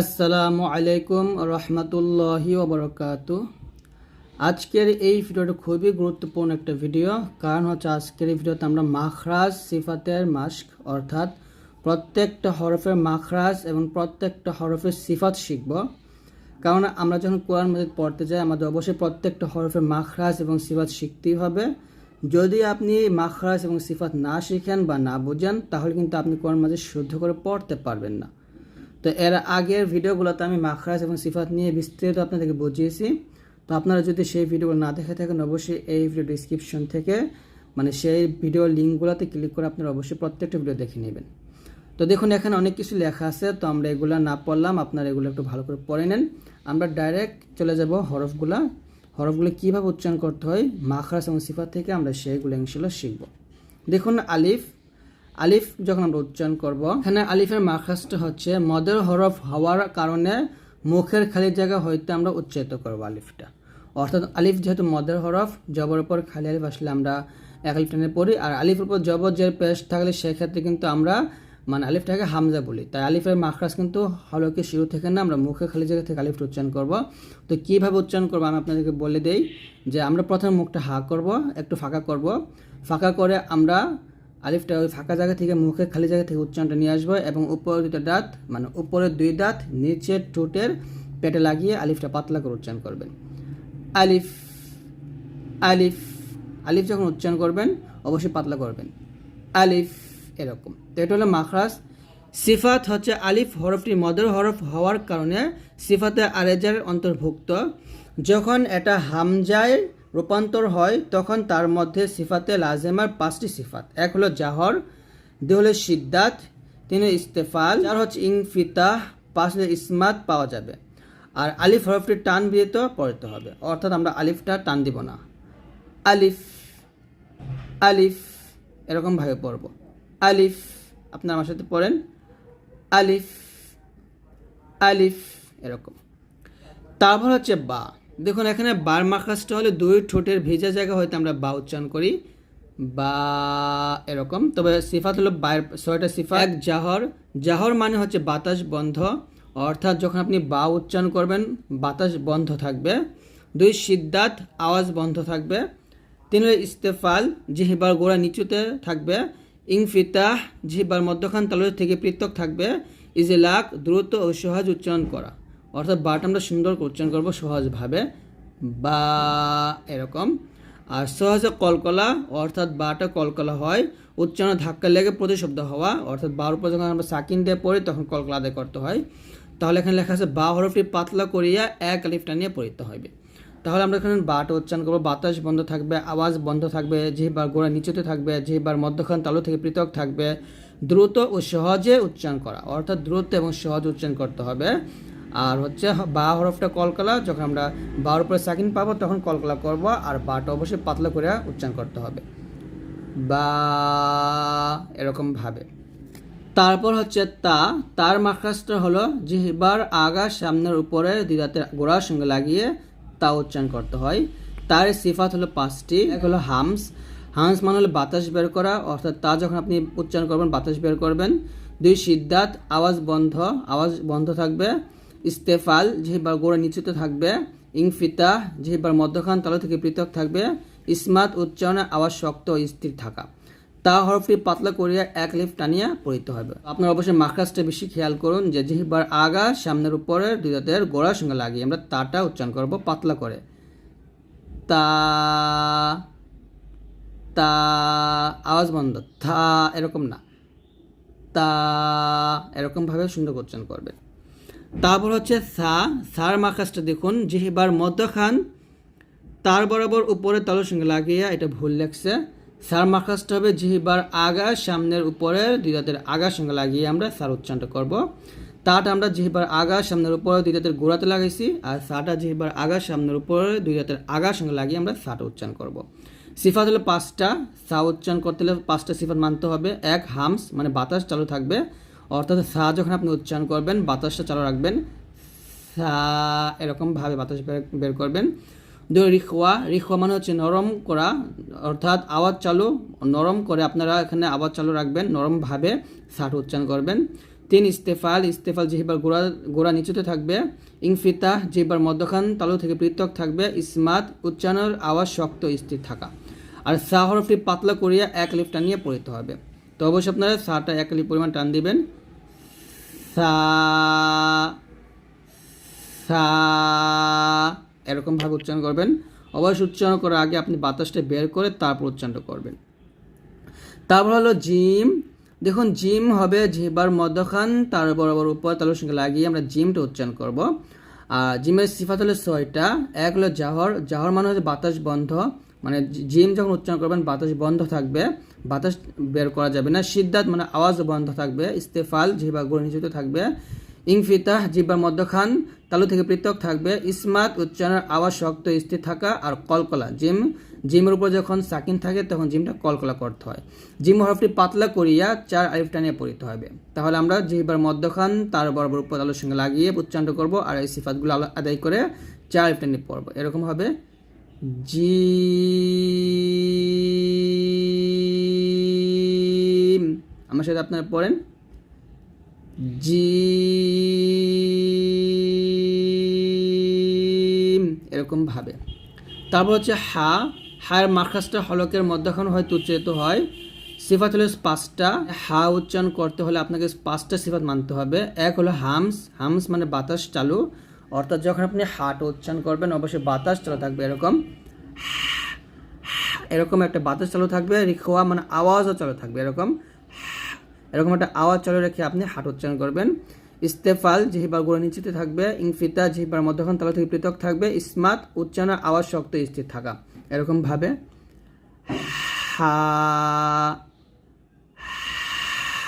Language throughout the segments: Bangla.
আসসালামু আলাইকুম রহমতুল্লাহি ওবরকাত আজকের এই ভিডিওটা খুবই গুরুত্বপূর্ণ একটা ভিডিও। কারণ হচ্ছে আজকের এই ভিডিওতে আমরা মাখরাজ সিফাতের মাস্ক অর্থাৎ প্রত্যেকটা হরফের মাখরাজ এবং প্রত্যেকটা হরফের সিফাত শিখব। কারণ আমরা যখন কোরআন মাজিদ পড়তে যাই, আমাদের অবশ্যই প্রত্যেকটা হরফের মাখরাজ এবং সিফাত শিখতেই হবে। যদি আপনি মাখরাজ এবং সিফাত না শিখেন বা না বুঝেন, তাহলে কিন্তু আপনি কোরআন মাজিদ শুদ্ধ করে পড়তে পারবেন না। তো এর আগের ভিডিওগুলোতে আমি মাখরাজ এবং সিফাত নিয়ে বিস্তারিত আপনাদেরকে বুঝিয়েছি। তো আপনারা যদি সেই ভিডিওগুলো না দেখে থাকেন, অবশ্যই এই ভিডিও ডিসক্রিপশন থেকে মানে সেই ভিডিও লিঙ্কগুলোতে ক্লিক করে আপনারা অবশ্যই প্রত্যেকটা ভিডিও দেখে নেবেন। তো দেখুন, এখানে অনেক কিছু লেখা আছে, তো আমরা এগুলো না পড়লাম, আপনারা এগুলো একটু ভালো করে পড়ে নেন। আমরা ডাইরেক্ট চলে যাব হরফগুলা। হরফগুলো কীভাবে উচ্চারণ করতে হয়, মাখরাজ এবং সিফাত থেকে আমরা সেইগুলো ইনশাল্লাহ শিখব। দেখুন, আলিফ আলিফ যখন আমরা উচ্চারণ করব, এখানে আলিফের মাখাসটা হচ্ছে মদের হরফ হওয়ার কারণে মুখের খালি জায়গা হইতে আমরা উচ্চারিত করব আলিফটা। অর্থাৎ আলিফ যেহেতু মদের হরফ, জবর উপর খালি আলিফ আসলে আমরা এক আলিফ টেনে পড়ি, আর আলিফের উপর জবর যে পেশ থাকলে সেক্ষেত্রে কিন্তু আমরা মানে আলিফটাকে হামজা বলি। তাই আলিফের মাখরাজ কিন্তু হলকে শুরু থেকে না আমরা মুখে খালি জায়গা থেকে আলিফটা উচ্চারণ করব। তো কীভাবে উচ্চারণ করব আমি আপনাদেরকে বলে দেই যে আমরা প্রথমে মুখটা হা করব, একটু ফাঁকা করব। ফাঁকা করে আমরা আলিফটা ওই ফাঁকা জায়গা থেকে মুখে খালি জায়গা থেকে উচ্চারণটা নিয়ে আসব এবং উপরের দুটো দাঁত মানে উপরের দুই দাঁত, নিচের ঠোঁটের পেটে লাগিয়ে আলিফটা পাতলা করে উচ্চারণ করবেন। আলিফ আলিফ আলিফ যখন উচ্চারণ করবেন, অবশ্যই পাতলা করবেন। আলিফ এরকম। তো এটা হলো মাখরাজ। সিফাত হচ্ছে আলিফ হরফটি মদের হরফ হওয়ার কারণে সিফাতে আরেজার অন্তর্ভুক্ত। যখন এটা হামজায় রূপান্তর হয়, তখন তার মধ্যে সিফাতে লাজেমার পাঁচটি সিফাত। এক হলো জাহর, দুই হলো সিদ্দাত তিন ইস্তেফাল, চার হচ্ছে ইংফিতাহ পাঁচ হলো ইসমাত পাওয়া যাবে। আর আলিফ হরফটি টান বিয়েত পড়তে হবে। অর্থাৎ আমরা আলিফটা টান দিব না। আলিফ আলিফ এরকমভাবে পড়ব। আলিফ আপনার আমার সাথে পড়েন। আলিফ আলিফ, এরকম। তারপর হচ্ছে বা। দেখুন, এখানে বার মাখাসটা হলে দুই ঠোঁটের ভেজা জায়গা হয়তো আমরা বা উচ্চারণ করি। বা এরকম। তবে সিফাত হলো বায়ের ছয়টা সিফা এক জাহর। জাহর মানে হচ্ছে বাতাস বন্ধ। অর্থাৎ যখন আপনি বা উচ্চারণ করবেন, বাতাস বন্ধ থাকবে। দুই, সিদ্ধাত, আওয়াজ বন্ধ থাকবে। তিন, হলো ইস্তেফাল, জিহিবার গোড়া নিচুতে থাকবে। ইংফিতাহ জিহিবার মধ্যখান তালুর থেকে পৃথক থাকবে। ইজলাক, দ্রুত ও সহজ উচ্চারণ করা। অর্থাৎ বাটা আমরা সুন্দর উচ্চারণ করব সহজভাবে। বা, এরকম। আর সহজে কলকলা, অর্থাৎ বাটা কলকলা হয়, উচ্চারণ ধাক্কা লেগে প্রতিশব্দ হওয়া, অর্থাৎ বার উপর যখন আমরা সাকিন দিয়ে পড়ি, তখন কলকলা আদায় করতে হয়। তাহলে এখানে লেখা আছে, বা হরফটি পাতলা করিয়া এক আলিফটা নিয়ে পড়িতে হবে তাহলে আমরা এখানে বাটা উচ্চারণ করব। বাতাস বন্ধ থাকবে, আওয়াজ বন্ধ থাকবে যেবার গোড়া নিচুতে থাকবে যেবার মধ্যখান তালু থেকে পৃথক থাকবে। দ্রুত ও সহজে উচ্চারণ করা, অর্থাৎ দ্রুত এবং সহজ উচ্চারণ করতে হবে। আর হচ্ছে বা হরফটা কলকলা, যখন আমরা বার উপরে সাকিন পাবো, তখন কলকলা করব আর বাটা অবশ্যই পাতলা করে উচ্চারণ করতে হবে। বা এরকমভাবে তারপর হচ্ছে তা, তার মাখাসটা হলো জিহবার আগা সামনের উপরে দিদাতের গোড়ার সঙ্গে লাগিয়ে তা উচ্চারণ করতে হয়। তার সিফাত হলো পাঁচটি, এক হলো হামস। হামস মানে হলো বাতাস বের করা, অর্থাৎ তা যখন আপনি উচ্চারণ করবেন, বাতাস বের করবেন। দুই সিদ্ধাত, আওয়াজ বন্ধ আওয়াজ বন্ধ থাকবে। ইস্তেফাল যেবার গোড়া নিচুতে থাকবে। ইংফিতা যেবার মধ্যখান তালু থেকে পৃথক থাকবে। ইসমাত উচ্চারণে আওয়াজ শক্ত স্থির থাকা। তা হরফটি পাতলা করিয়া এক লিফ টানিয়া পড়িতে হবে। আপনার অবশ্যই মাখাসটা বেশি খেয়াল করুন যে যেবার আগা, সামনের উপরে দুই দাঁতের গোড়ার সঙ্গে লাগিয়ে আমরা তাটা উচ্চারণ করব পাতলা করে। তা তা, আওয়াজ বন্ধ। থা, এরকম না। তা, এরকমভাবে সুন্দর উচ্চারণ করবেন তারপর হচ্ছে সা, সার মাখাসটা দেখুন যেবার মধ্যখান, তার বরাবর উপরে তালুর সঙ্গে লাগিয়ে এটা ভুল লেখছে। সার মাখাসটা হবে জিহিবার আগা, সামনের উপরে দুই দাঁতের আগার সঙ্গে লাগিয়ে আমরা সার উচ্চারণটা করব। তাটা আমরা জিহিবার আগা, সামনের উপরে দুই দাঁতের গোড়াতে লাগাইছি, আর সাটা জিহিবার আগা, সামনের উপরে দুই দাঁতের আগার সঙ্গে লাগিয়ে আমরা সাটা উচ্চারণ করব। সিফাত হলো পাঁচটা, সা উচ্চারণ করতে হলে পাঁচটা সিফাত মানতে হবে। এক, হামস মানে বাতাস চালু থাকবে। অর্থাৎ সা যখন আপনি উচ্চারণ করবেন, বাতাসটা চালু রাখবেন, সা এরকমভাবে বাতাস বের- করবেন। দুই রিখওয়া রিখওয়া মানে হচ্ছে নরম করা, অর্থাৎ আওয়াজ চালু, নরম করে আপনারা এখানে আওয়াজ চালু রাখবেন, নরমভাবে সাট উচ্চারণ করবেন। তিন, ইস্তেফাল ইস্তেফাল জিহিবার গোড়া গোড়া নিচুতে থাকবে। ইংফিতা জিহিবার মধ্যখান তালু থেকে পৃথক থাকবে, ইসমাত, উচ্চারণের আওয়াজ শক্ত, স্থির থাকা। আর সা হরফটি পাতলা করিয়া এক লিফ টানিয়ে পড়িতে হবে। তো অবশ্যই আপনারা সাটা এক লিফ পরিমাণ টান দিবেন। সা সা, এরকমভাবে উচ্চারণ করবেন। অবশ্যই উচ্চারণ করার আগে আপনি বাতাসটা বের করে তারপর উচ্চারণ করবেন। তারপর হলো জিম। দেখুন, জিম হবে জিহ্বার মধ্যখান তার বরাবর উপর তালুর সঙ্গে লাগিয়ে আমরা জিমটা উচ্চারণ করব। আর জিমের সিফাত হলো ছয়টা। এক হলো জাহর। জাহর মানে হচ্ছে বাতাস বন্ধ। মানে জিম যখন উচ্চারণ করবেন, বাতাস বন্ধ থাকবে, বাতাস বের করা যাবে না। সিদ্ধাত মানে আওয়াজ বন্ধ থাকবে, ইস্তেফাল, জিহ্বা গোড় থাকবে। ইংফিতাহ, জিহ্বার মধ্যখান, তালু থেকে পৃথক থাকবে। ইসমাত, উচ্চারণের আওয়াজ শক্ত, স্থির থাকা আর কলকলা। জিম, জিমের উপর যখন সাকিন থাকে, তখন জিমটা কলকলা করতে হয়। জিম হরফটি পাতলা করিয়া চার আলিফ টানিয়ে পড়িতে হবে। তাহলে আমরা জিহ্বার মধ্যখান, তার বরাবর উপর তালুর সঙ্গে লাগিয়ে উচ্চারণ করব আর এই সিফাতগুলো আদায় করে চার আলিফ টানিয়ে পড়ব। এরকম হবে। জিম। আমার সাথে আপনারা পড়েন। জিম। এরকম ভাবে। তারপর হচ্ছে হা। হায়ের মাখাসটা হলকের মধ্যখান হয়তো উচ্চারিত হয়। সিফাত হলো পাঁচটা হা উচ্চারণ করতে হলে আপনাকে পাঁচটা সিফাত মানতে হবে। এক হলো হামস। হামস মানে বাতাস, চালু। অর্থাৎ যখন আপনি হাট উচ্চারণ করবেন, অবশ্যই বাতাস চালু থাকবে এরকম। এরকম একটা বাতাস চালু থাকবে রিখোয়া মানে আওয়াজও চালু থাকবে এরকম। এরকম একটা আওয়াজ চালু রেখে আপনি হাট উচ্চারণ করবেন। ইস্তেফাল, জিহিবার গোড়া নিচেতে থাকবে। ইংফিতা, জিহিবার মধ্যখান তালা থেকে পৃথক থাকবে। ইসমাত উচ্চারণের আওয়াজ শক্ত স্থির থাকা। এরকম ভাবে। হা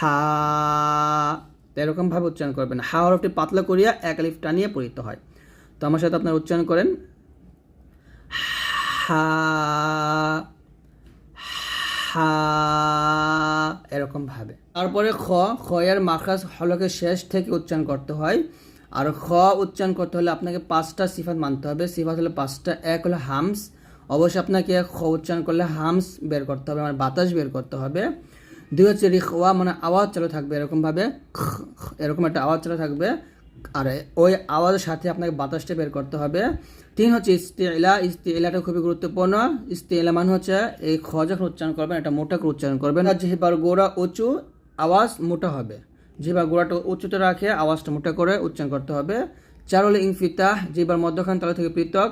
হা এরকম ভাবে উচ্চারণ করবেন। হা হরফটি পাতলা করিয়া এক লিফ টানিয়ে পড়িতে হয়। তো আমার সাথে আপনার উচ্চারণ করেন। হা হা, এরকম ভাবে। তারপরে খ খ এর মাখাস হলকের শেষ থেকে উচ্চারণ করতে হয়। আর খ উচ্চারণ করতে হলে আপনাকে পাঁচটা সিফাত মানতে হবে। সিফাত হলো পাঁচটা, এক হলো হামস। অবশ্যই আপনাকে খ উচ্চারণ করলে হামস বের করতে হবে মানে বাতাস বের করতে হবে। দুই হচ্ছে রিখওয়া মানে আওয়াজ চালু থাকবে এরকমভাবে এরকম একটা আওয়াজ চালু থাকবে। আর ওই আওয়াজের সাথে আপনাকে বাতাসটা বের করতে হবে। তিন হচ্ছে ইস্তেলা, ইস্তেলাটা খুবই গুরুত্বপূর্ণ। ইস্তেলা মানে হচ্ছে এই খ যখন উচ্চারণ করবেন, এটা মোটা করে উচ্চারণ করবেন। আর যেবার গোড়া উঁচু, আওয়াজ মোটা হবে। যেবার গোড়াটা উঁচুতে রাখে, আওয়াজটা মোটা করে উচ্চারণ করতে হবে। চার হলো ইনফিতাহ যেবার মধ্যখান তলা থেকে পৃথক।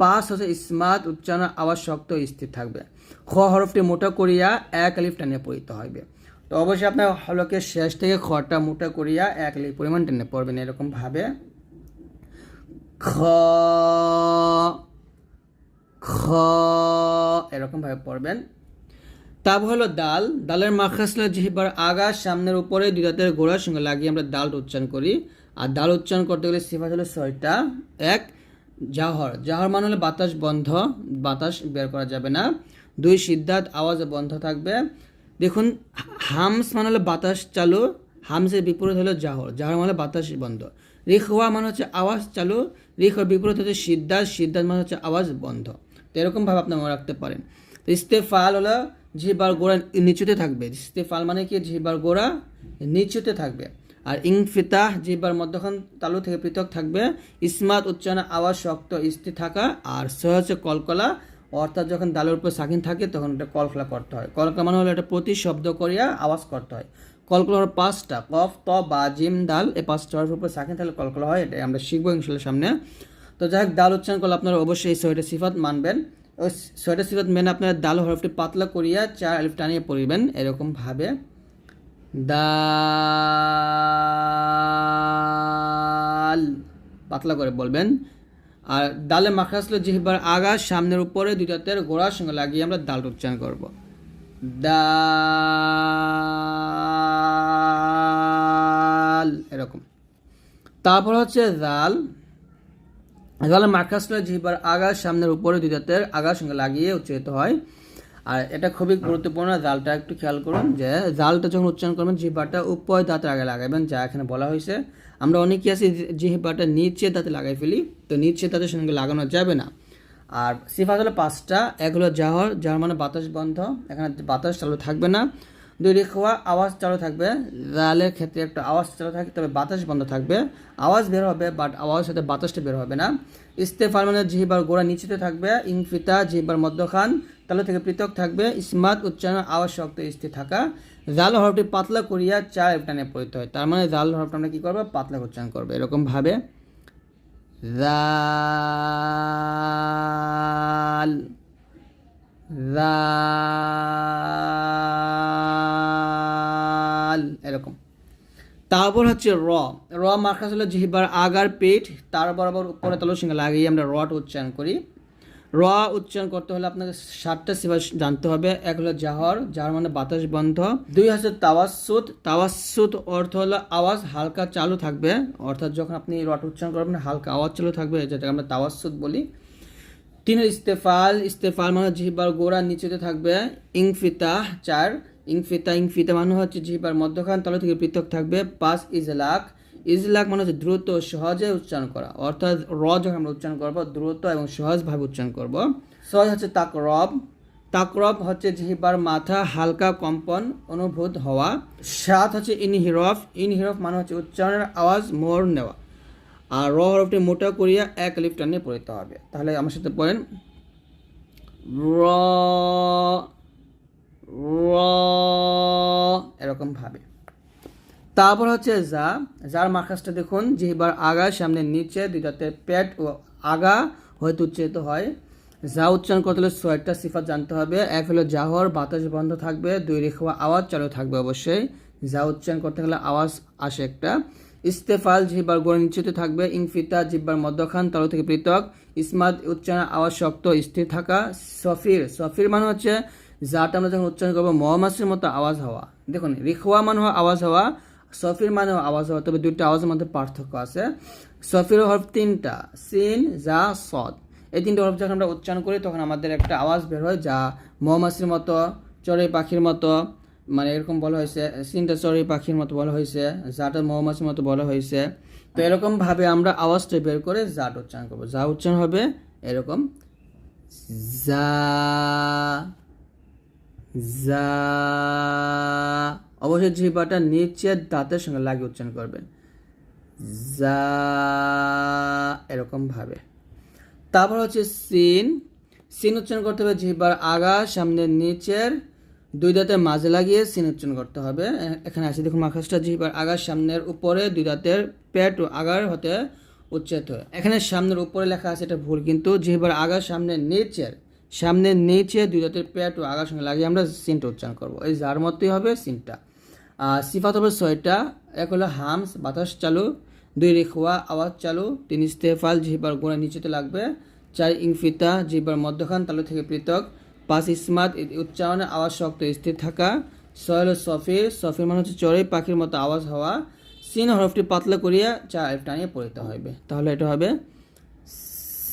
পাঁচ হচ্ছে ইসমাত, উচ্চারণ আওয়াজ শক্ত স্থির থাকবে। খ হরফটি মোটা করিয়া এক আলিফ টানিয়ে পড়িতে হবে তো অবশ্যই আপনার হলকের শেষ থেকে খটা মোটা করিয়া এক আলিফ পরিমাণ টেনে পড়বেন এরকম ভাবে। খ খ, এরকম ভাবে পড়বেন। তারপর হলো ডাল ডালের মাখাসলা জিহিবার আগা সামনের উপরে দুই দাঁতের গোড়ার সঙ্গে লাগিয়ে আমরা ডালটা উচ্চারণ করি। আর ডাল উচ্চারণ করতে গেলে সিফাত হলো ছয়টা। এক, জাহর। জাহর মানে হলো বাতাস বন্ধ। বাতাস বের করা যাবে না। দুই সিদ্ধাত, আওয়াজ বন্ধ থাকবে। দেখুন, হামস মানে হলো বাতাস চালু, হামসের বিপরীত হলো জাহর। জাহর মানে বাতাস বন্ধ। রিখওয়া মানে হচ্ছে আওয়াজ চালু রিখর বিপরীত হচ্ছে সিদ্ধাত সিদ্ধাত মানে হচ্ছে আওয়াজ বন্ধ। তো এরকমভাবে আপনি মনে রাখতে পারেন। তো ইস্তেফাল হলো, জিহ্বার গোড়া নিচুতে থাকবে। ইস্তেফাল মানে কি? জিহ্বার গোড়া নিচুতে থাকবে। আর ইংফিতাহ জিহ্বার মধ্যখান তালু থেকে পৃথক থাকবে। ইসমাত, উচ্চারণ আওয়াজ শক্ত, স্থির থাকা। আর স হচ্ছে কলকলা অর্থাৎ যখন দালের উপর সাকিন থাকে, তখন এটা কলকলা করতে হয়। কলকলা মানে হলো এটা প্রতি শব্দ করিয়া আওয়াজ করতে হয়। কলকলা হলো পাঁচটা, কফ, ত, বা, জিম, দাল, এই পাঁচটা হরফের উপর সাকিন থাকলে কলকলা হয় এটা আমরা শিখব ইনশাল্লাহ সামনে। তো যাই হোক, দাল উচ্চারণ করলে আপনারা অবশ্যই এই ছয়টা সিফাত মানবেন। ওই ছয়টা সিফাত মেনে আপনারা দাল হরফটি পাতলা করিয়া চার আলিফ টানিয়ে পড়িবেন, এরকম ভাবে। দাল, পাতলা করে বলবেন। আর ডালে মাখা আসলে যেবার আগা সামনের উপরে দুইটা তের গোড়ার সঙ্গে লাগিয়ে আমরা ডাল উচ্চারণ করব। ডাল, এরকম। তারপর হচ্ছে জাল। মাখা আসলে যেবার আগাছ সামনের উপরে দুইটা তের আগার সঙ্গে লাগিয়ে উচ্চারিত হয়। আর এটা খুবই গুরুত্বপূর্ণ, জালটা একটু খেয়াল করুন যে জালটা যখন উচ্চারণ করবেন জিহ্বাটা উপর দাঁতের আগে লাগাবেন, যা এখানে বলা হয়েছে। আমরা অনেকে আছি জিহ্বাটা নিচে দাঁতে লাগাই ফেলি, তো নিচে দাঁতের সঙ্গে লাগানো যাবে না। আর সিফাত হলো পাঁচটা, এক হলো জাহর জাহর মানে বাতাস বন্ধ, এখানে বাতাস চালু থাকবে না। দুই রেখা আওয়াজ চালু থাকবে, জালের ক্ষেত্রে একটা আওয়াজ চালু থাকে, তবে বাতাস বন্ধ থাকবে। আওয়াজ বের হবে বাট আওয়াজের সাথে বাতাসটা বের হবে না। ইস্তেফাল মানে জিহিবার গোড়া নিচেতে থাকবে, ইংফিতা জিহিবার মধ্যখান, তালু থেকে পৃথক থাকবে, ইসমাত উচ্চারণ আওয়াজ শক্ত স্থির থাকা। জাল হরফটি পাতলা করিয়া চার টানে পড়িতে হয়। তার মানে জাল হরফটা আমরা কী করব? পাতলা উচ্চারণ করব। এরকম ভাবে। জাল জাল, এরকম। তারপর হচ্ছে র। র মার্কাস হলো জিহিবার আগার পেট, তার বরাবর উপরে তলর সঙ্গে লাগিয়ে আমরা রট উচ্চারণ করি। র উচ্চারণ করতে হলে আপনাকে সাতটা সেবা জানতে হবে। এক হলো জাহর, যার মানে বাতাস বন্ধ। দুই হচ্ছে তাওয়াসুত তাওয়াসুত অর্থ হলো আওয়াজ হালকা চালু থাকবে। অর্থাৎ যখন আপনি রট উচ্চারণ করবেন, হালকা আওয়াজ চালু থাকবে, যেটাকে আমরা তাওয়াসুত বলি। তিন ইস্তেফাল। ইস্তেফাল মানে জিহিবার গোড়া নিচেতে থাকবে। ইংফিতা চার। ইংফিতা ইংফিতা মানে হচ্ছে জিহিবার মধ্যখান তলা থেকে পৃথক থাকবে পাঁচ ইজলাক। ইজলাক মানে হচ্ছে দ্রুত, সহজে উচ্চারণ করা। অর্থাৎ র যখন আমরা উচ্চারণ করব, দ্রুত এবং সহজভাবে উচ্চারণ করব। সহজ হচ্ছে তাকরব। তাকরব হচ্ছে জিহিবার মাথা হালকা কম্পন অনুভূত হওয়া। সাত হচ্ছে ইনহিরফ। ইনহিরফ মানে হচ্ছে উচ্চারণের আওয়াজ মোর নেওয়া। আর র হরফটি মোটা করিয়া এক লিফ টানে পড়িতে হবে। তাহলে আমার সাথে পড়েন। র এরকম ভাবে। তারপর হচ্ছে যা, যার মার্কাসটা দেখুন, যেবার আগা, সামনে নিচে, দুইটাতে পেট ও আগা হয়তো উচ্চারিত হয়। যা উচ্চারণ করতে হলে ছয়টা সিফাত জানতে হবে। এক হলো জাহর, বাতাস বন্ধ থাকবে। দুই রেখা আওয়াজ চালু থাকবে অবশ্যই। যা উচ্চারণ করতে গেলে আওয়াজ আসে একটা। ইস্তেফাল জিহ্বার গোড়া নিচেতে থাকবে। ইনফিতা জিহ্বার মধ্যখান, তালু থেকে পৃথক। ইসমাদ, উচ্চারণ, আওয়াজ শক্ত, স্থির থাকা। সফির সফির মানে হচ্ছে যাটা আমরা যখন উচ্চারণ করব মহামাসের মতো আওয়াজ হওয়া। দেখুন রিখোয়া মানে আওয়াজ হওয়া, সফির মানে আওয়াজ হওয়া। তবে দুইটা আওয়াজের মধ্যে পার্থক্য আছে। সফির হরফ তিনটা, সিন, যা, সদ। এই তিনটা হরফ যখন আমরা উচ্চারণ করি, তখন আমাদের একটা আওয়াজ বের হয়, যা মৌমাছির মতো, চড়ুই পাখির মতো মানে এরকম বলা হয়েছে। সিনটা চড়ুই পাখির মতো বলা হয়েছে, যাটা মৌমাছির মতো বলা হয়েছে। তো এরকম ভাবে আমরা আওয়াজটা বের করে জাট উচ্চারণ করব। যা উচ্চারণ হবে এরকম, যা অবশ্যই জিহ্বাটা নিচের দাঁতের সঙ্গে লাগিয়ে উচ্চারণ করবেন। যা এরকম ভাবে। তারপর হচ্ছে সিন। সিন উচ্চারণ করতে হবে জিহ্বার আগা, সামনে নিচের, দুই দাঁতের মাঝে লাগিয়ে সিন উচ্চারণ করতে হবে। এখানে আছে দেখুন মাখাসটা জিহ্বার আগার সামনের উপরে দুই দাঁতের পেট আগার হতে উচ্চারিত হয়। এখানে সামনের উপরে লেখা আছে, এটা ভুল কিন্তু জিহ্বার আগার সামনে নিচের সামনে নিচে দুই দাঁতের পেট ও আগার সঙ্গে লাগিয়ে আমরা সিনটা উচ্চারণ করব। এই যার মতোই হবে সিনটা। আর সিফাত হবে ছয়টা। এক হলো হামস, বাতাস চালু। দুই রেখোয়া আওয়াজ চালু। তিন ইস্তেফাল, জিহ্বার গোড়া নিচেতে লাগবে। চার ইংফিতা, জিহ্বার মধ্যখান, তালু থেকে পৃথক। পাঁচ ইসমাত উচ্চারণে আওয়াজ শক্ত, স্থির থাকা। ছয় হলো সফির। সফির মানে হচ্ছে চড়ে পাখির মতো আওয়াজ হওয়া। সিন হরফটি পাতলা করিয়া চার আলিফ টানিয়ে পড়িতে হবে তাহলে এটা হবে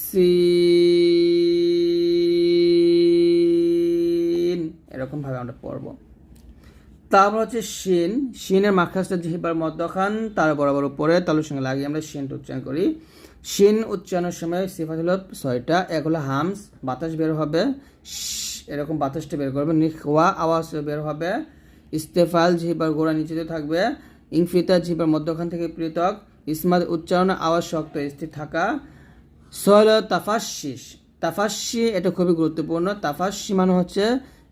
সিন এরকম ভাবে আমরা পড়ব। তারপর হচ্ছে শিন শিনের মাখাসটা জিহিবার মধ্যখান তার বরাবর উপরে তালুর সঙ্গে লাগিয়ে আমরা শিনটা উচ্চারণ করি। শিন উচ্চারণের সময় সিফাত হলো ছয়টা, এক হলো হামস, বাতাস বের হবে এরকম বাতাসটা বের করবে নিখোয়া আওয়াজ বের হবে। ইস্তেফাল জিহিবার গোড়া নিচেতে থাকবে ইংফিতা জিহিবার মধ্যখান থেকে পৃথক, ইসমাদ উচ্চারণ, আওয়াজ শক্ত, স্থির থাকা। সহল তাফাশিস তাফাশি এটা খুবই গুরুত্বপূর্ণ। তাফাশি মানে হচ্ছে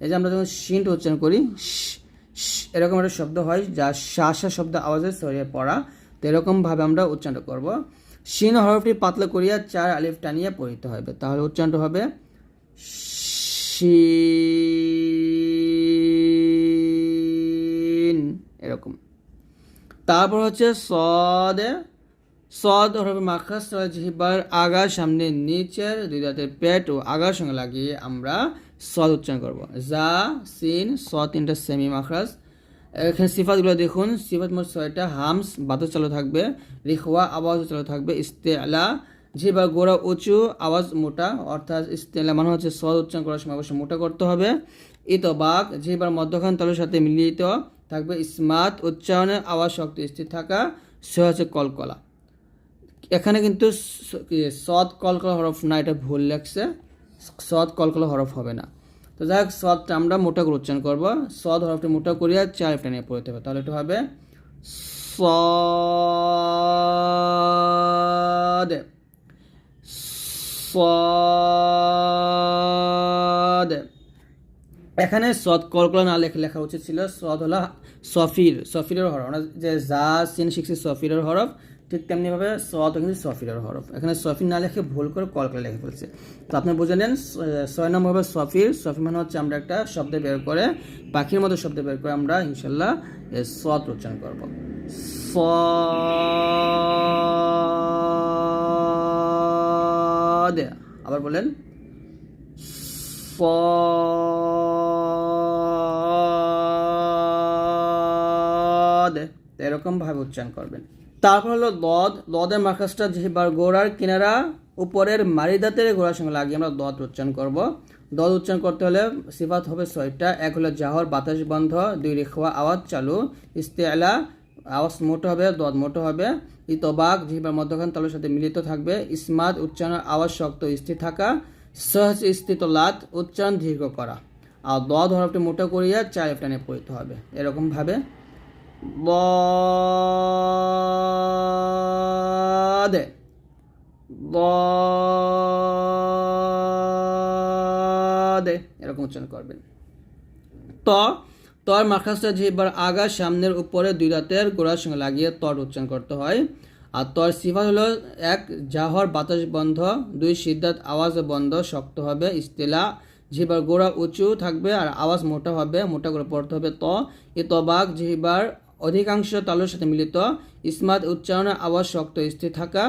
এই যে আমরা যখন শিনটা উচ্চারণ করি এরকম একটা শব্দ হয় যা শাসা শব্দ আওয়াজে ছড়িয়ে পড়া। তো এরকমভাবে আমরা উচ্চারণ করব। শিন হরফটি পাতলা করিয়া চার আলিফ টানিয়ে পড়িতে হবে তাহলে উচ্চারণটা হবে এরকম। তারপর হচ্ছে সদে, সদ হরফে মাখাস আগার সামনে নিচের দুই দাঁতের পেট ও আগার সঙ্গে লাগিয়ে আমরা সদ উচ্চারণ করব। যা, সিন স তিনটা সেমি মাখরাস এখানে সিফাতগুলো দেখুন। সিফাত মোট ছয়টা। হামস বাতাস চালু থাকবে। রিখওয়া, আওয়াজ চালু থাকবে। ইস্তেলা জিহিবার গোড়া, উঁচু, আওয়াজ, মোটা। অর্থাৎ ইস্তেলা মানে হচ্ছে সদ উচ্চারণ করার সময় অবশ্যই মোটা করতে হবে। ইতবাক জিহিবার মধ্যখান তলের সাথে মিলিত থাকবে। ইসমাত, উচ্চারণের আওয়াজ শক্তি স্থির থাকা। সে হচ্ছে কলকলা। এখানে কিন্তু সৎ কলকলা হরফ না, এটা ভুল লেখছে। সদ কলকলা হরফ হবে না। তো যাই হোক সদটা আমরা মোটা করে উচ্চারণ করব। সদ হরফটা মোটা করিয়া চার একটা নিয়ে পড়তে হবে। তাহলে এটা হবে সদ। সদ। এখানে সদ কলকলা না লেখা লেখা উচিত ছিল। সদ হলো সফির। সফিরের হরফ। যে যা সিন শিখছে সফিরের হরফ ঠিক তেমনিভাবে সদ কিন্তু সফিরের হরফ। এখানে সফির না লেখে ভুল করে কলকলা লিখে ফেলছে। তো আপনি বুঝে নেন ছয় নম্বর হবে সফির সফির মানে হচ্ছে আমরা একটা শব্দ বের করে পাখির মতো শব্দ বের করে আমরা ইনশাল্লাহ সদ উচ্চারণ করব। সদ আবার বলেন সদ এরকম ভাবে উচ্চারণ করবেন। তারপর হলো লদ লদের মার্কাসটা যেবার গোড়ার কিনারা, উপরের মারিদাতের গোড়ার সঙ্গে লাগিয়ে আমরা দদ উচ্চারণ করব। দদ উচ্চারণ করতে হলে সিফাত হবে ছয়টা। এক হলো জাহর, বাতাস বন্ধ। দুই রেখোয়া আওয়াজ চালু। ইস্তেলা আওয়াজ মোটো হবে, দদ মোটো হবে। ইতবাক জিহ্বার মধ্যখান তালের সাথে মিলিত থাকবে। ইসমাদ উচ্চারণ আওয়াজ শক্ত, স্থির থাকা। সহজ, স্থিত লাত, উচ্চারণ দীর্ঘ করা। আর দদ হরফটি মোটো করিয়া চার টানে পড়তে হবে। এরকম ভাবে ضاد ضاد এরকম উচ্চারণ করবেন ত তর মাখাসটা যেবার আগা সামনের উপরে দুই দাঁতের গোড়ার সঙ্গে লাগিয়ে তর উচ্চারণ করতে হয় আর তর সিফাত হলো এক জাহর বাতাস বন্ধ দুই সিদ্ধাত আওয়াজ বন্ধ শক্ত হবে ইস্তেলা জিহিবার গোড়া উঁচু থাকবে আর আওয়াজ মোটা হবে মোটা করে পড়তে হবে ত এ তবাক জিহিবার অধিকাংশ তালুর সাথে মিলিত ইসমাত উচ্চারণে আওয়াজ শক্ত স্থির থাকা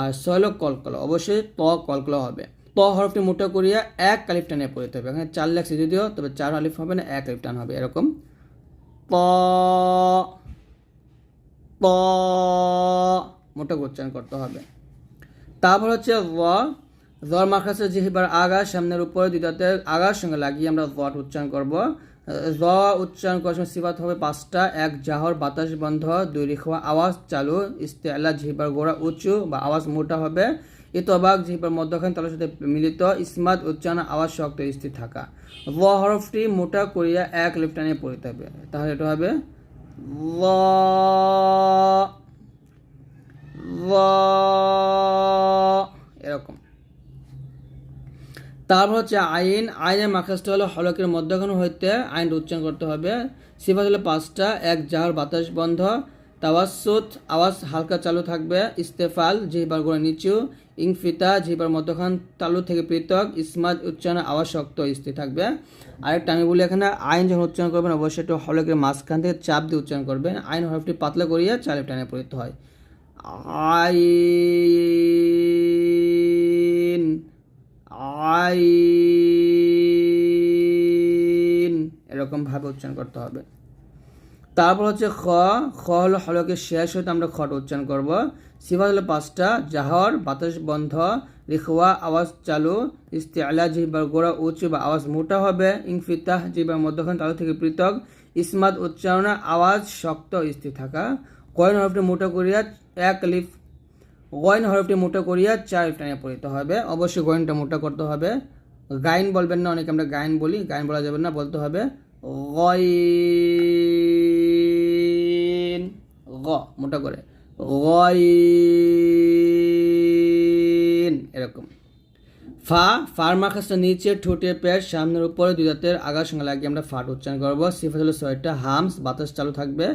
আর সয়লক কলকলা। অবশ্যই ত কলকলা হবে। ত হরফটি মোটা করিয়া এক কালিফ টানে পড়তে হবে। এখানে চার লেখছে যদিও, তবে চার আলিফ হবে না, এক আলিফ টান হবে। এরকম। প মোটা উচ্চারণ করতে হবে। তারপর হচ্ছে র জ্বর মাখাসে যেবার আগা সামনের উপরে দুইটাতে আগার সঙ্গে লাগিয়ে আমরা জ্বর উচ্চারণ করব। জ উচ্চারণ করার সময় সিফাত হবে পাঁচটা। এক, জাহর, বাতাস বন্ধ। দুই রেখা আওয়াজ চালু। ইস্তেলা জিহিবার গোড়া উঁচু বা আওয়াজ মোটা হবে। ইতবাক, জিহিবার মধ্যখান তালের সাথে মিলিত। ইসমাত, উচ্চারণ, আওয়াজ শক্ত স্থির থাকা। ল হরফটি মোটা করিয়া এক লিফটানে পড়তে হবে। তাহলে এটা হবে ল। এরকম। তারপর হচ্ছে আইন, আইনের মাখাসটা হলো হলকের মধ্যখান হইতে আইন উচ্চারণ করতে হবে। সিফাত হলো পাঁচটা, এক, জাহার, বাতাস বন্ধ তাওয়াসুত আওয়াজ হালকা চালু থাকবে, ইস্তেফাল, জিহিবার গোড়া নিচু, ইংফিতা, জিহিবার মধ্যখান তালু থেকে পৃথক ইসমাত উচ্চারণ আওয়াজ শক্ত, স্থির থাকবে। আরেকটা আমি বলি এখানে, আইন যখন উচ্চারণ করবেন, অবশ্যই একটু হলকের মাঝখান থেকে চাপ দিয়ে উচ্চারণ করবেন। আইন হরফটি পাতলা করিয়া চালে টানে পড়তে হয়। আইন আইন। এরকম ভাবে উচ্চারণ করতে হবে। তারপর হচ্ছে খ। খ হলো হলকের শেষ হইতে আমরা খট উচ্চারণ করব। সিফাত হলো পাঁচটা। জাহর, বাতাস বন্ধ, রিখওয়া, আওয়াজ চালু, ইস্তেআলা জিহবার গোড়া উঁচু বা আওয়াজ মোটা হবে, ইংফিতাহ জিহবার মধ্যখান তালু থেকে পৃথক ইসমাত উচ্চারণে আওয়াজ শক্ত স্থির থাকা। কয়েন হরফটি মোটা করিয়া এক লিফ গয়ন হরফটি মোটা করিয়া চার টানে পড়িতে হবে। অবশ্যই গয়নটা মোটা করতে হবে। গাইন বলবেন না, অনেকে আমরা গাইন বলি, গাইন বলা যাবে না, বলতে হবে গ, মোটা করে। গয়ন, এরকম। ফা ফার মাখাসটা নিচে ঠোঁটে পেট, সামনের উপরে দুই দাঁতের আগার সঙ্গে লাগিয়ে আমরা ফাট উচ্চারণ করব। সিফাত হলো ছয়টা হামস, বাতাস চালু থাকবে,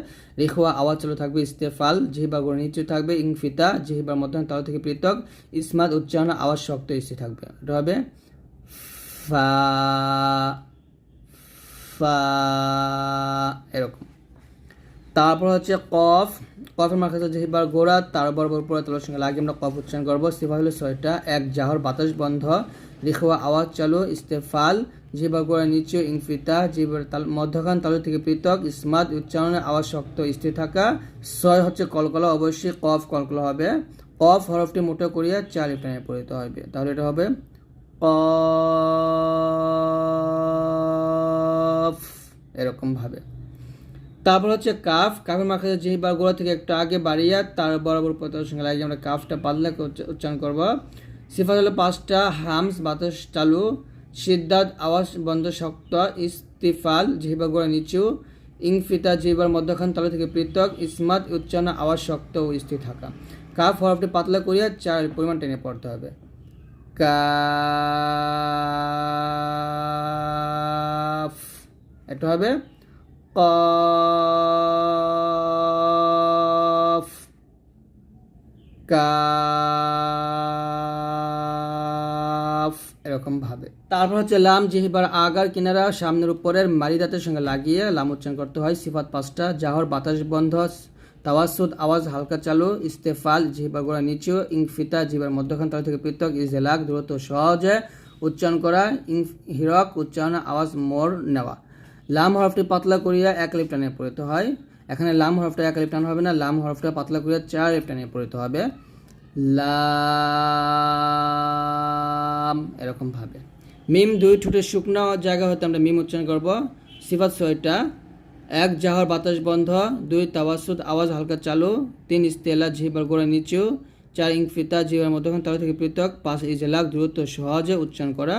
রেখোয়া আওয়াজ চালু থাকবে, ইস্তেফাল জিহিবা গোড়া নিচে থাকবে, ইংফিতা, জিহিবার মধ্যে তালু থেকে পৃথক ইসমাত উচ্চারণ, আওয়াজ শক্ত স্থির থাকবে। এটা হবে ফা ফা, এরকম। তারপর হচ্ছে কফ কফের মাখাতে যেবার গোড়া, তার বরাবর পরে তলার সঙ্গে লাগিয়ে আমরা কফ উচ্চারণ করব। সিফা হলো ছয়টা, এক জাহর, বাতাস বন্ধ রেখোয়া আওয়াজ চালু, ইস্তেফাল জিবার গোড়া নিচে ইনফিতা জিবার তাল, মধ্যখান তালু থেকে পৃথক, ইসমাত, উচ্চারণের আওয়াজ শক্ত, স্থির থাকা। ছয় হচ্ছে কলকলা, অবশ্যই কফ কলকলা হবে। কফ হরফটি মোটো করিয়া চার টানে পরিণত হবে। তাহলে এটা হবে কফ, এরকম ভাবে। তারপর হচ্ছে কাফ, কাফের মাখাতে যেবার গোড়া থেকে একটু আগে বাড়িয়া, তার বরাবর পতার সঙ্গে লাগিয়ে আমরা কাফটা পাতলা উচ্চারণ করব। সিফাত হলো পাঁচটা, হামস, বাতাস চালু সিদ্ধাত আওয়াজ বন্ধ, শক্ত, ইস্তিফাল জিহিবা গোড়া নিচু, ইংফিতা জিহিবার মধ্যখান তালু থেকে পৃথক, ইসমাত, উচ্চারণ, আওয়াজ শক্ত ও স্থির থাকা। কাফ হরফটি পাতলা করিয়া চার পরিমাণ টেনে পড়তে হবে। কাফ এটা হবে। কফ কাফ এরকম ভাবে তারপর হচ্ছে লাম জিহিবার আগার কিনারা সামনের উপরের মারিদাতের সঙ্গে লাগিয়ে লাম উচ্চারণ করতে হয় সিফাত পাঁচটা, জাহর, বাতাস বন্ধ, তাওয়াসুদ, আওয়াজ হালকা চালু, ইস্তেফাল জিহিবার গোড়া নিচু, ইংফিতা জিহিবার মধ্যখান তলা থেকে পৃথক, ইজেলাক দ্রুত সহজে উচ্চারণ করা, ইং হিরক উচ্চারণ আওয়াজ মোড় নেওয়া। লাম হরফটি পাতলা করিয়া এক লিপ টানে পড়িত হয়। এখানে লাম হরফটা এক লিপ টান হবে না, লাম হরফটা পাতলা করিয়া চার লিপ টানে পড়িত হবে। লাম এরকম ভাবে। মিম দুই ঠোঁটের শুকনো জায়গা হতে আমরা মিম উচ্চারণ করব। সিফাত ছয়টা এক জাহর বাতাস বন্ধ, দুই তাওয়াসুদ, আওয়াজ হালকা চালু, তিন ইস্তেলা ঝিবার গোড়া নিচু, চার ইংফিতা জিবার মধ্যখান তার থেকে পৃথক, পাঁচ ইজলাক দ্রুত সহজে উচ্চারণ করা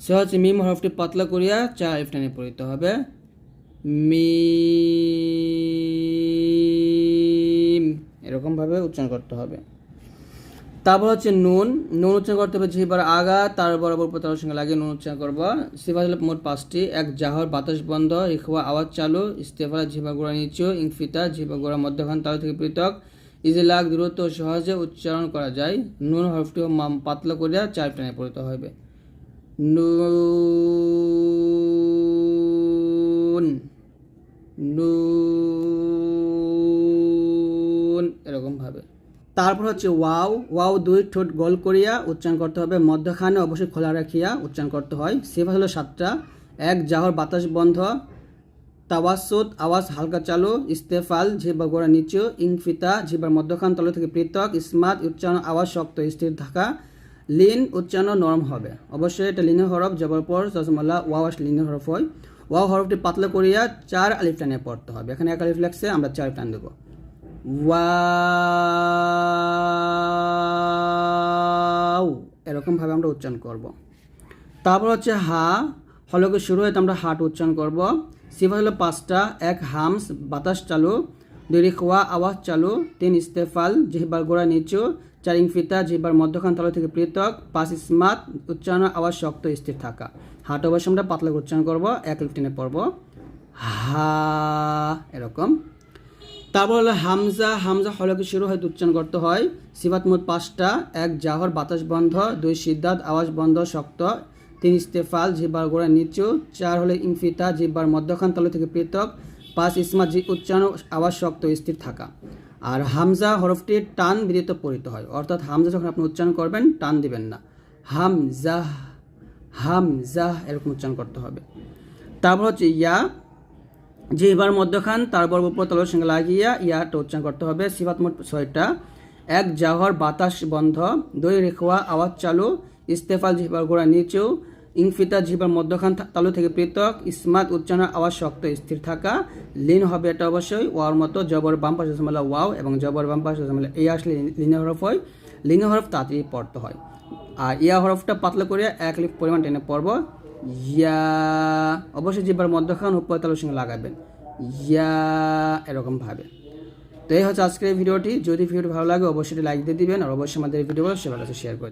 সহজ মিম হরফটি পাতলা করিয়া চার ইফটানে পড়িতে হবে। মিম, এরকমভাবে উচ্চারণ করতে হবে। তারপর হচ্ছে নুন। নুন উচ্চারণ করতে হবে জিহিবার আগা, তার বরাবর তার সঙ্গে লাগিয়ে নুন উচ্চারণ করব। সিফা হলো মোট পাঁচটি। এক, জাহর, বাতাস বন্ধ, রিখওয়া, আওয়াজ চালু ইস্তেফা জিহিবা, গোড়া নিচু, ইংফিতা, জিহিবা, গোড়া মধ্যখান তার থেকে পৃথক, ইজিলাক, দ্রুত, সহজে উচ্চারণ করা যায়। নুন হরফটি মাম- পাতলা করিয়া চার টানে পড়তে হবে। নুন। নুন। এরকম ভাবে তারপর হচ্ছে ওয়াও। ওয়াও দুই ঠোঁট গোল করিয়া উচ্চারণ করতে হবে। মধ্যখানে অবশ্যই খোলা রাখিয়া উচ্চারণ করতে হয়। সেবা হলো সাতটা। এক, জাহর বাতাস বন্ধ। তাওয়াসুদ, আওয়াজ হালকা চালু। ইস্তেফাল, ঝিবা গোড়া নিচু। ইংফিতা ঝিবার মধ্যখান তল থেকে পৃথক। ইসমাত, উচ্চারণ, আওয়াজ শক্ত, স্থির থাকা। লিন উচ্চারণ নরম হবে। অবশ্যই এটা লিনের হরফ যাবার পর সসমল্লা ওয়াও আস লিনের হরফ হয় ওয়াও হরফটি পাতলা করিয়া চার আলিফ টানে পড়তে হবে। এখানে এক আলিফ লাগছে আমরা চার টান দেবো। ওয়াও, এরকম ভাবে আমরা উচ্চারণ করব। তারপর হচ্ছে হা, হলকে শুরু হয়ে আমরা হাট উচ্চারণ করব। সিফা হলো পাঁচটা, এক হামস, বাতাস চালু, দুই রিখওয়া আওয়াজ চালু, তিন ইস্তেফাল, জিহবার গোড়া নিচু চার ইংফিতা জিহবার মধ্যখান তল থেকে পৃথক, পাঁচ ইসমাত, উচ্চারণ, আওয়াজ শক্ত, স্থির থাকা। হাট অবশ্য আমরা পাতলা উচ্চারণ করব, এক লিফটিনে পড়ব। হা, এরকম। তারপর হলো হামজা হামজা হলকে শুরু হয়ে উচ্চারণ করতে হয়। সিবাত মোট পাঁচটা, এক জাহর, বাতাস বন্ধ, দুই সিদ্ধাত, আওয়াজ বন্ধ, শক্ত, তিন ইস্তেফাল, জিব্বার গোড়া নিচু, চার হলো ইনফিতা জিব্বার মধ্যখান তল থেকে পৃথক, পাঁচ ইসমা জি, উচ্চারণ, আওয়াজ শক্ত, স্থির থাকা। আর হামজা হরফটি টান বিদিত পড়িত হয়। অর্থাৎ হামজা যখন আপনি উচ্চারণ করবেন, টান দিবেন না। হামজাহ হামজাহ এরকম উচ্চারণ করতে হবে। তারপর হচ্ছে ইয়া। জিহ্বার মধ্যখান, তার বর্ব উপর তলের সঙ্গে লাগিয়া ইয়াটা উচ্চারণ করতে হবে। সিফাত মোট ছয়টা। এক জাহর বাতাস বন্ধ। দুই রেখোয়া আওয়াজ চালু। ইস্তেফাল জিহ্বার গোড়া নিচু ইংফিতা জিহ্বার মধ্যখান তালু থেকে পৃথক, ইসমাত উচ্চারণ আওয়াজ শক্ত, স্থির থাকা, লিন হবে এটা অবশ্যই, ওয়ার মতো, জবর বাম পাশে ওয়াও এবং জবর বাম পাশে এই আসলে লিনের হরফ হয় লিনের হরফ তাড়াতাড়ি পড়তে হয়। আর ইয়া হরফটা পাতলা করে এক লিপ পরিমাণ টেনে পড়ব। ইয়া, অবশ্যই জিব্বার মধ্যখান উপর তালুর সঙ্গে লাগাবেন। ইয়া, এরকম ভাবে। তো এই হচ্ছে আজকের ভিডিওটি। যদি ভিডিওটি ভালো লাগে, অবশ্যই লাইক দিয়ে দিবেন। আর অবশ্যই আমাদের ভিডিও সেবার কাছে শেয়ার করে।